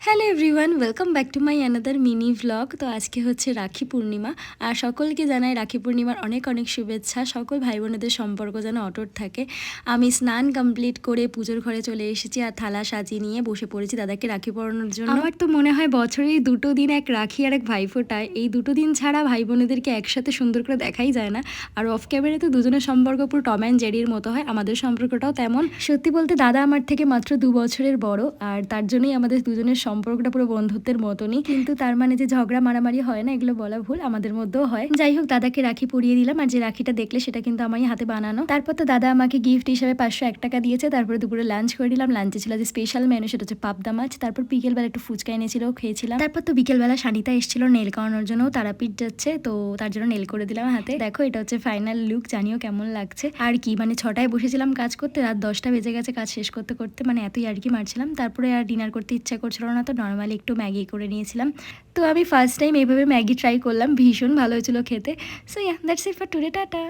Hello everyone welcome back to my another mini vlog তো আজকে হচ্ছে রাখি পূর্ণিমা। আর সকলকে জানাই রাখি পূর্ণিমার অনেক অনেক শুভেচ্ছা। সকল ভাই বোনেদের সম্পর্ক যেন অটুট থাকে। আমি স্নান কমপ্লিট করে পুজোর ঘরে চলে এসেছি আর থালা সাজিয়ে নিয়ে বসে পড়েছি দাদাকে রাখি পরানোর জন্য। আমার তো মনে হয় বছরেই দুটো দিন এক রাখি আর এক ভাইফোঁটায় এই দুটো দিন ছাড়া ভাই বোনেদেরকে একসাথে সুন্দর করে দেখাই যায় না। আর অফ ক্যামেরায় তো দুজনের সম্পর্ক পুরো টম অ্যান্ড জেরির মতো হয়। আমাদের সম্পর্কটাও তেমন। সত্যি বলতে দাদা আমার থেকে মাত্র দু বছরের বড়। আর তার জন্যই আমাদের দুজনের সম্পর্কটা পুরো বন্ধুত্বের মতনই। কিন্তু তার মানে যে ঝগড়া মারামারি হয় না, এগুলো বলা ভুল আমাদের মধ্যেও হয়। যাই হোক, দাদাকে রাখি পরিয়ে দিলাম আর যে রাখিটা দেখলে সেটা কিন্তু আমারই হাতে বানানো। তারপর তো দাদা আমাকে গিফট হিসেবে পাঁচশো এক টাকা দিয়েছে। তারপরে দুপুরে লাঞ্চ করে দিলাম লাঞ্চে ছিল যে স্পেশাল মেনু সেটা হচ্ছে পাবদা মাছ। তারপর বিকেলবেলা একটু ফুচকা এনেছিল, খেয়েছিলাম। তারপর তো বিকেলবেলা শানিতা এসেছিল নেল করানোর জন্য। তারাপীঠ যাচ্ছে, তো তার জন্য নেল করে দিলাম হাতে। দেখো, এটা হচ্ছে ফাইনাল লুক জানিও কেমন লাগছে। আর কি মানে ছটায় বসেছিলাম কাজ করতে, রাত দশটা বেজে গেছে কাজ শেষ করতে করতে মানে এতই আর কি মারছিলাম। তারপরে আর ডিনার করতে ইচ্ছা করছিল না তো নর্মালি একটু ম্যাগি করে নিয়েছিলাম। তো আমি ফার্স্ট টাইম এইভাবে ম্যাগি ট্রাই করলাম, ভীষণ ভালো হয়েছিল খেতে। So yeah that's it for today tata.